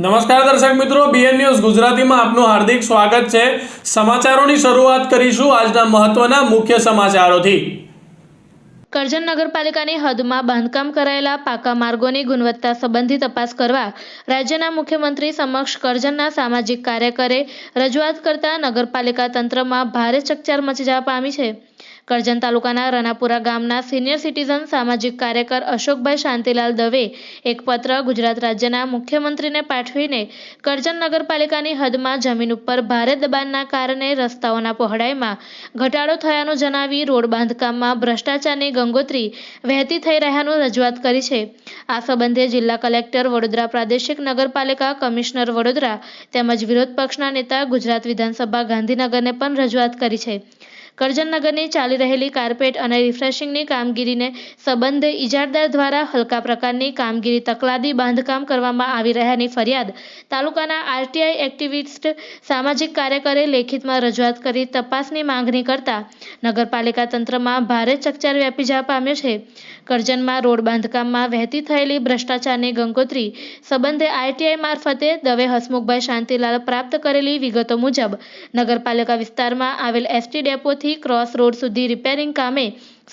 નમસ્કાર દર્શક મિત્રો બીએન ન્યૂઝ ગુજરાતીમાં આપનું હાર્દિક સ્વાગત છે. સમાચારોની શરૂઆત કરીશું આજના મહત્વના મુખ્ય સમાચારોથી. કરજણ નગરપાલિકાની હદમાં બાંધકામ કરાયેલા પાકા માર્ગોની ગુણવત્તા સંબંધી તપાસ કરવા રાજ્યના મુખ્યમંત્રી સમક્ષ કરજણના સામાજિક કાર્યકરે રજૂઆત કરતા નગરપાલિકા તંત્રમાં ભારે ચકચાર મચી જવા પામી છે. કરજણ તાલુકાના રનાપુરા ગામના સિનિયર સિટીઝન સામાજિક કાર્યકર અશોકભાઈ શાંતિલાલ દવે એક પત્ર ગુજરાત રાજ્યના મુખ્યમંત્રીને પાઠવીને કરજણ નગરપાલિકાની હદમાં જમીન ઉપર ભારે દબાણના કારણે રસ્તાઓના પહોળાઈમાં ઘટાડો થયાનું જણાવી રોડ બાંધકામમાં ભ્રષ્ટાચારની ગંગોત્રી વહેતી થઈ રહ્યાનું રજૂઆત કરી છે. આ સંબંધે જિલ્લા કલેક્ટર વડોદરા પ્રાદેશિક નગરપાલિકા કમિશનર વડોદરા તેમજ વિરોધ પક્ષના નેતા ગુજરાત વિધાનસભા ગાંધીનગરને પણ રજૂઆત કરી છે. કરજણ નગરની ચાલી રહેલી કાર્પેટ અને રિફ્રેશિંગની કામગીરીને સંબંધે ઇજારદાર દ્વારા હલકા પ્રકારની કામગીરી તકલાદી બાંધકામ કરવામાં આવી રહ્યાની ફરિયાદ તાલુકાના આરટીઆઈ એક્ટિવિસ્ટ સામાજિક કાર્યકરે લેખિતમાં રજૂઆત કરી તપાસની માંગણી કરતા નગરપાલિકા તંત્રમાં ભારે ચકચાર વ્યાપી જવા પામ્યો છે. કરજણમાં રોડ બાંધકામમાં વહેતી થયેલી ભ્રષ્ટાચારની ગંગોત્રી સંબંધે આરટીઆઈ મારફતે દવે હસમુખભાઈ શાંતિલાલ પ્રાપ્ત કરેલી વિગતો મુજબ નગરપાલિકા વિસ્તારમાં આવેલ એસટી ડેપોથી ક્રોસ રોડ સુધી રિપેરિંગ કામે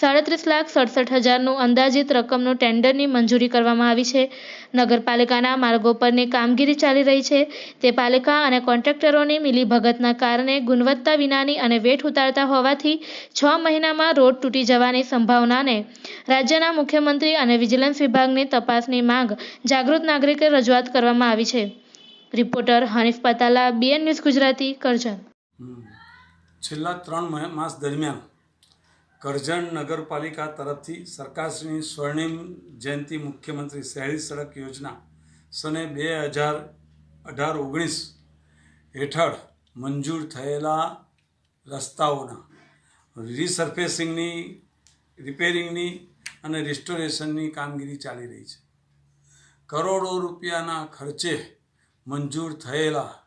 સાડત્રીસ લાખ સડસઠ હજારનું અંદાજિત રકમનું ટેન્ડરની મંજૂરી કરવામાં આવી છે. નગરપાલિકાના માર્ગો પરની કામગીરી ચાલી રહી છે. તે પાલિકા અને કોન્ટ્રાક્ટરોની મિલીભગતના કારણે ગુણવત્તા વિનાની અને વેઠ ઉતારતા હોવાથી છ મહિનામાં રોડ તૂટી જવાની સંભાવનાને રાજ્યના મુખ્યમંત્રી અને વિજિલન્સ વિભાગની તપાસની માંગ જાગૃત નાગરિકે રજૂઆત કરવામાં આવી છે. Reporter Hanif Patala BN news Gujarati, Karjan. છેલ્લા ત્રણ માસ દરમિયાન કરજણ નગરપાલિકા તરફથી સરકારશ્રીની સ્વર્ણિમ જયંતિ મુખ્યમંત્રી શહેરી સડક યોજના સને બે હજાર અઢાર ઓગણીસ હેઠળ મંજૂર થયેલા રસ્તાઓના રીસર્ફેસિંગની, રિપેરિંગની અને રિસ્ટોરેશનની કામગીરી ચાલી રહી છે. કરોડો રૂપિયાના ખર્ચે મંજૂર થયેલા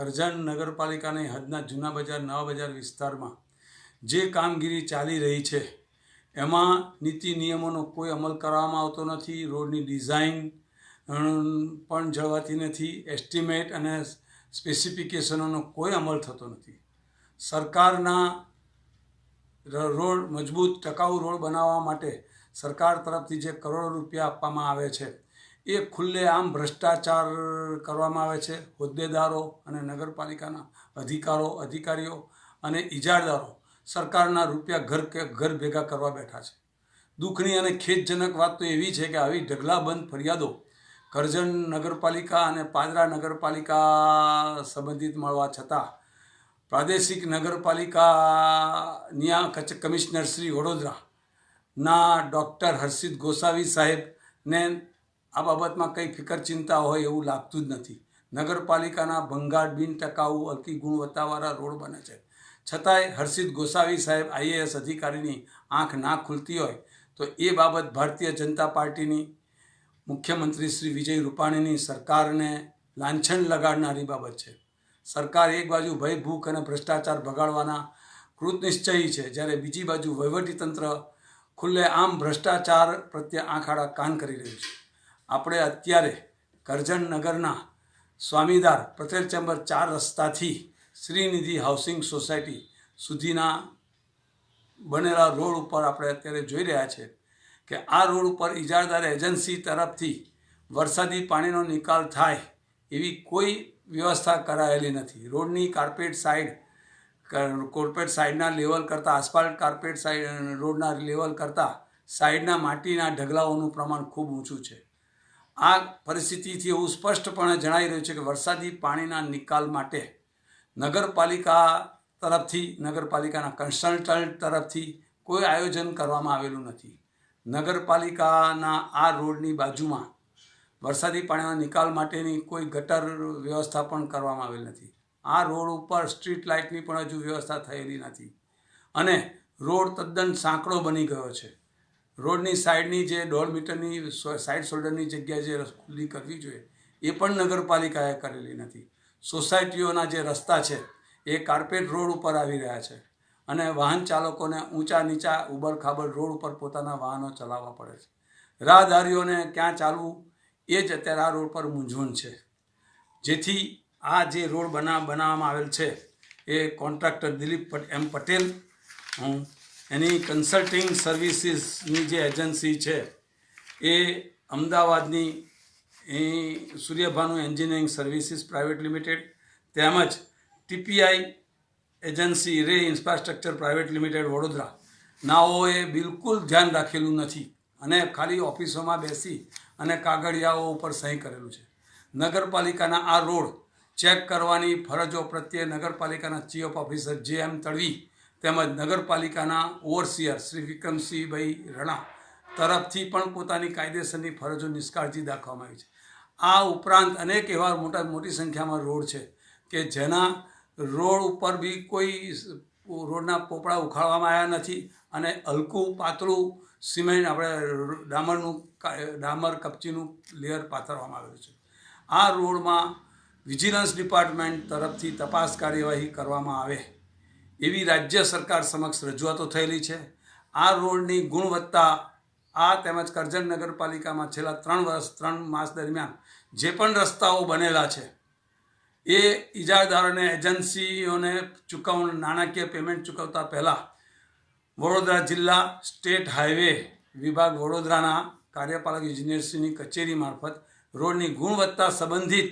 કરજણ નગરપાલિકાની હદના જૂના બજાર, નવા બજાર વિસ્તારમાં જે કામગીરી ચાલી રહી છે, એમાં નીતિ નિયમોનો કોઈ અમલ કરવામાં આવતો નથી, રોડની ડિઝાઇન પણ જળવાતી નથી, એસ્ટિમેટ અને સ્પેસિફિકેશનોનો કોઈ અમલ થતો નથી. સરકારના રોડ મજબૂત ટકાઉ રોડ બનાવવા માટે સરકાર તરફથી જે કરોડો રૂપિયા આપવામાં આવે છે એ ખુલ્લેઆમ ભ્રષ્ટાચાર કરવામાં આવે છે. હોદ્દેદારો અને નગરપાલિકાના અધિકારો, અધિકારીઓ અને ઇજારદારો સરકારના રૂપિયા ઘર ઘર ભેગા કરવા બેઠા છે. દુઃખની અને ખેદજનક વાત તો એવી છે કે આવી ઢગલાબંધ ફરિયાદો કરજણ નગરપાલિકા અને પાદરા નગરપાલિકા સંબંધિત મળવા છતાં પ્રાદેશિક નગરપાલિકા ન્યા કચ્છ કમિશનર શ્રી વડોદરાના ડૉક્ટર હર્ષિત ગોસાવી સાહેબને આ બાબતમાં કંઈ ફિકર ચિંતા હોય એવું લાગતું જ નથી. નગરપાલિકાના ભંગાર બિન ટકાઉ અતિ ગુણવત્તાવાળા રોડ બને છે. છતાંય હર્ષિત ગોસાવી સાહેબ આઈએએસ અધિકારીની આંખ ના ખુલતી હોય તો એ બાબત ભારતીય જનતા પાર્ટીની મુખ્યમંત્રી શ્રી વિજય રૂપાણીની સરકારને લાંછન લગાડનારી બાબત છે. સરકાર એક બાજુ ભય, ભૂખ અને ભ્રષ્ટાચાર ભગાડવાના કૃતનિશ્ચયી છે, જ્યારે બીજી બાજુ વહીવટીતંત્ર ખુલ્લે આમ ભ્રષ્ટાચાર પ્રત્યે આંખાડા કાન કરી રહ્યું છે. આપણે અત્યારે કરજણનગરના સ્વામીદાર પટેલ ચેમ્બર ચાર રસ્તાથી શ્રીનિધિ હાઉસિંગ સોસાયટી સુધીના બનેલા રોડ ઉપર આપણે અત્યારે જોઈ રહ્યા છે કે આ રોડ ઉપર ઇજારદાર એજન્સી તરફથી વરસાદી પાણીનો નિકાલ થાય એવી કોઈ વ્યવસ્થા કરાયેલી નથી. રોડની કાર્પેટ સાઈડ કોર્પેટ સાઈડના લેવલ કરતાં આસપાલ્ટ કાર્પેટ સાઈડ રોડના લેવલ કરતાં સાઈડના માટીના ઢગલાઓનું પ્રમાણ ખૂબ ઊંચું છે. આ પરિસ્થિતિથી એવું સ્પષ્ટપણે જણાઈ રહ્યું છે કે વરસાદી પાણીના નિકાલ માટે નગરપાલિકા તરફથી, નગરપાલિકાના કન્સલ્ટન્ટ તરફથી કોઈ આયોજન કરવામાં આવેલું નથી. નગરપાલિકાના આ રોડની બાજુમાં વરસાદી પાણીના નિકાલ માટેની કોઈ ગટર વ્યવસ્થા પણ કરવામાં આવેલ નથી. આ રોડ ઉપર સ્ટ્રીટ લાઇટની પણ હજુ વ્યવસ્થા થયેલી નથી અને રોડ તદ્દન સાંકડો બની ગયો છે. રોડની સાઈડની જે દોઢ મીટરની સાઈડ શોલ્ડરની જગ્યા જે ખુલ્લી કરવી જોઈએ એ પણ નગરપાલિકાએ કરેલી નથી. સોસાયટીઓના જે રસ્તા છે એ કાર્પેટ રોડ ઉપર આવી રહ્યા છે અને વાહન ચાલકોને ઊંચા નીચા ઉબડ ખાબડ રોડ ઉપર પોતાના વાહનો ચલાવવા પડે છે. રાહદારીઓને ક્યાં ચાલવું એ જ અત્યારે આ રોડ પર મૂંઝવણ છે. જેથી આ જે રોડ બના બનાવવામાં આવેલ છે એ કોન્ટ્રાક્ટર દિલીપ એમ પટેલ હમ, એની કન્સલ્ટિંગ સર્વિસીસની જે એજન્સી છે, એ અમદાવાદની, એ Suryabhanu engineering services private limited તેમજ TPI agency Ray infrastructure private limited Vadodara. નાઓએ બિલકુલ ધ્યાન રાખેલું નથી અને ખાલી ઓફિસોમાં બેસી અને કાગળિયાઓ ઉપર સહી કરેલું છે. નગરપાલિકાના આ રોડ ચેક કરવાની ફરજો પ્રત્યે નગરપાલિકાના ચીફ ઓફિસર જે એમ તડવી તેમજ નગરપાલિકાના ઓવરસિયર શ્રી વિક્રમસિંહભાઈ રણા તરફથી પણ પોતાની કાયદેસરની ફરજો નિષ્કાળજી દાખવવામાં આવી છે. આ ઉપરાંત અનેક એવા મોટા મોટી સંખ્યામાં રોડ છે કે જેના રોડ ઉપર બી કોઈ રોડના પોપડા ઉખાડવામાં આવ્યા નથી અને હલકું પાતળું સિમેન્ટ આપણે ડામરનું ડામર કપચીનું લેયર પાથરવામાં આવ્યું છે. આ રોડમાં વિજિલન્સ ડિપાર્ટમેન્ટ તરફથી તપાસ કાર્યવાહી કરવામાં આવે. એવી રાજ્ય સરકાર સમક્ષ રજૂઆતો થયેલી છે. આ રોડની ગુણવત્તા આ તેમજ કરજણ નગરપાલિકામાં છેલ્લા ત્રણ વર્ષ, ત્રણ માસ દરમિયાન જે પણ રસ્તાઓ બનેલા છે, એ ઇજારદારોને એજન્સીઓને ચૂકવણ, નાણાકીય પેમેન્ટ ચૂકવતા પહેલાં વડોદરા જિલ્લા સ્ટેટ હાઈવે વિભાગ વડોદરાના કાર્યપાલક ઇજનેરશ્રીની કચેરી મારફત રોડની ગુણવત્તા સંબંધિત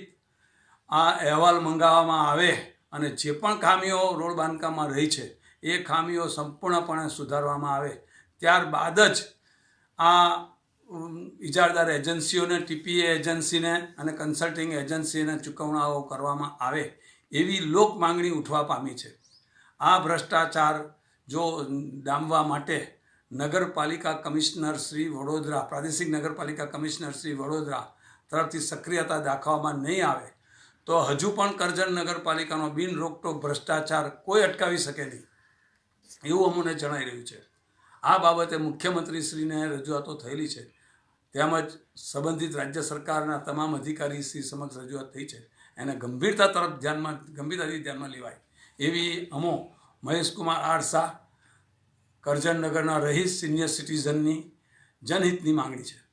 આ અહેવાલ મંગાવવામાં આવે અને જે પણ ખામીઓ રોડ બાંધકામમાં રહી છે, એ ખામીઓ સંપૂર્ણપણે સુધારવામાં આવે. ત્યારબાદ જ આ ઇજારદાર એજન્સીઓને, ટીપીએ એજન્સીને અને કન્સલ્ટિંગ એજન્સીને ચૂકવણાઓ કરવામાં આવે, એવી લોક માંગણી ઉઠવા પામી છે. આ ભ્રષ્ટાચાર જો ડામવા માટે નગરપાલિકા કમિશનર શ્રી વડોદરા, પ્રાદેશિક નગરપાલિકા કમિશનર શ્રી વડોદરા તરફથી સક્રિયતા દાખવવામાં નહીં આવે તો હજુ પણ કરજણ નગરપાલિકાનો બિન રોકટોક ભ્રષ્ટાચાર કોઈ અટકાવી શકે નહીં. એવું અમને જણાઈ રહ્યું છે. આ બાબતે મુખ્યમંત્રીશ્રીને રજૂઆતો થયેલી છે. તેમજ સંબંધિત રાજ્ય સરકારના તમામ અધિકારી શ્રી સમક્ષ રજૂઆત થઈ છે. એને ગંભીરતા તરફ ધ્યાનમાં, ગંભીરતાથી ધ્યાનમાં લેવાય. એવી અમો મહેશકુમાર આરસા કરજણ નગરના રહીશ સિનિયર સિટીઝનની જનહિતની માંગણી છે.